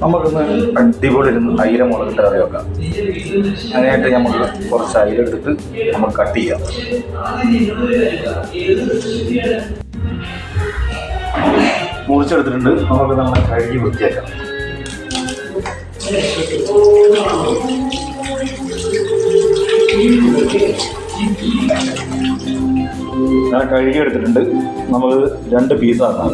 നമുക്കൊന്ന് അടിപൊളി ഇരുന്ന് അയില മുളകിട്ട് കറി വെക്കാം. അങ്ങനെയായിട്ട് നമുക്ക് കുറച്ച് അയില എടുത്തിട്ട് നമ്മൾ കട്ട് ചെയ്യാം. മുറിച്ചെടുത്തിട്ടുണ്ട്. നമുക്ക് നമ്മൾ കഴുകി വൃത്തിയാക്കാം. ഞാൻ കഴുകി എടുത്തിട്ടുണ്ട് നമ്മൾ രണ്ട് പീസാക്കാം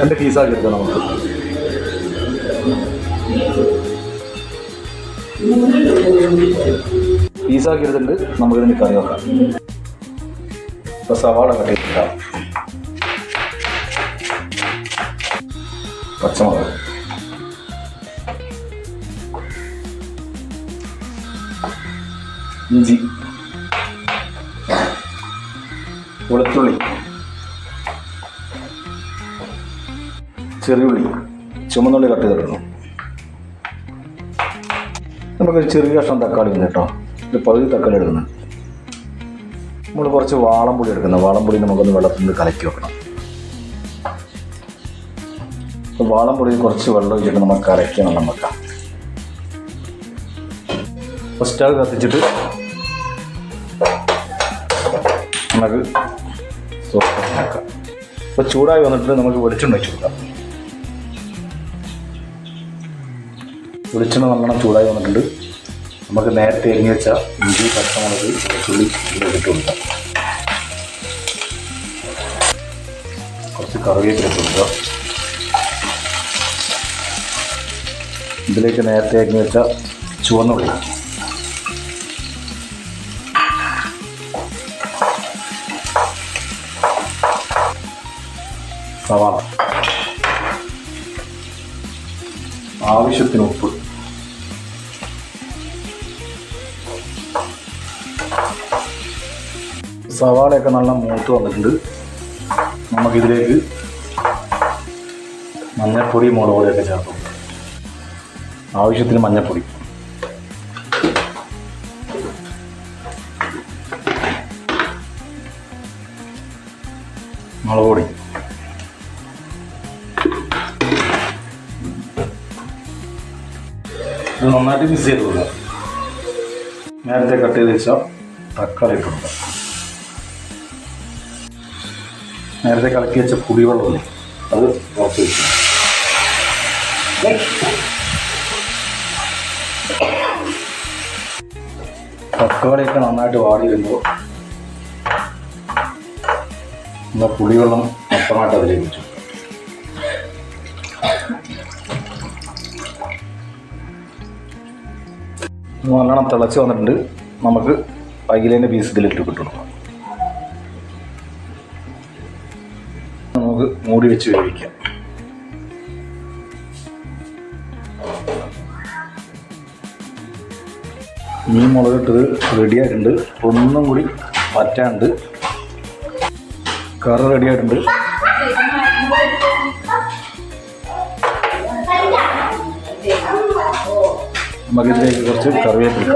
രണ്ട് പീസാക്കി എടുക്കാം നമുക്ക്. പീസാക്കി എടുത്തിട്ട് നമുക്കിതിന് കറി വെക്കാം. ഇപ്പൊ സവാള കട്ടി പച്ചമുളക്. ഇഞ്ചി. വെളുത്തുള്ളി. ചെറിയുള്ളി ചുമന്നുള്ളി കട്ട് ചെയ്തിടണം നമുക്കൊരു ചെറിയ കഷ്ണം തക്കാളി ഉണ്ട് കേട്ടോ. ഒരു പകുതി തക്കാളി എടുക്കുന്നത്. നമ്മൾ കുറച്ച് വാളംപൊടി എടുക്കുന്നത് വാളംപൊടി നമുക്കൊന്ന് വെള്ളത്തിൽ നിന്ന് കലക്കി വെക്കണം. വാളംപൊടി കുറച്ച് വെള്ളം ഒഴിച്ചിട്ട് നമുക്ക് കലക്കണം നമുക്ക്. ഫസ്റ്റ് അത് കത്തിച്ചിട്ട് നമുക്ക് സോസ് ആക്കാം അപ്പോൾ ചൂടായി വന്നിട്ട് നമുക്ക് വെളിച്ചെണ്ണ വെച്ച് കൊടുക്കാം. വെളിച്ചെണ്ണ നല്ലോണം ചൂടായി വന്നിട്ടുണ്ട്. നമുക്ക് നേരത്തെ എരിഞ്ഞു വെച്ച ഇഞ്ചി പച്ചമുളക് വെളുത്തുള്ളി ഇതിലേക്ക് ഇട്ട് കൊടുക്കാം. കുറച്ച് കറിവേപ്പില ഇട്ട് കൊടുക്കുക ഇതിലേക്ക് നേരത്തെ എരിഞ്ഞു വെച്ച ചുവന്നുള്ളി സവാള. ആവശ്യത്തിന് ഉപ്പ്. സവാളയൊക്കെ നല്ല മൂത്ത് വന്നിട്ടുണ്ട്. നമുക്കിതിലേക്ക് മഞ്ഞൾപ്പൊടി മുളക് പൊടിയൊക്കെ ചേർക്കും. ആവശ്യത്തിന് മഞ്ഞൾപ്പൊടി മുളക് പൊടി ഇത് നന്നായിട്ട് മിക്സ് ചെയ്ത് കൊടുക്കുക. നേരത്തെ കട്ട് ചെയ്ത് വെച്ച തക്കാളി ഇട്ട് നേരത്തെ കലക്കി വെച്ച പുളിവെള്ളമില്ലേ അത് പുറത്ത് വെച്ചു തക്കാളിയൊക്കെ നന്നായിട്ട് വാടി വരുമ്പോൾ നമ്മൾ പുളിവെള്ളം മൊത്തമായിട്ട് അതിലേക്ക് വെച്ചു നല്ലോണം തിളച്ച് വന്നിട്ടുണ്ട്. നമുക്ക് പൈകിലേന്റെ പീസ് ഇതിലിട്ട് കിട്ടണം. നമുക്ക് മൂടി വെച്ച് വേവിക്കാം. മീൻ മുളകിട്ടത് റെഡി ആയിട്ടുണ്ട്. ഒന്നും കൂടി പറ്റാണ്ട് കറി റെഡി നമുക്കിതിലേക്ക് കുറച്ച് കറിവേപ്പില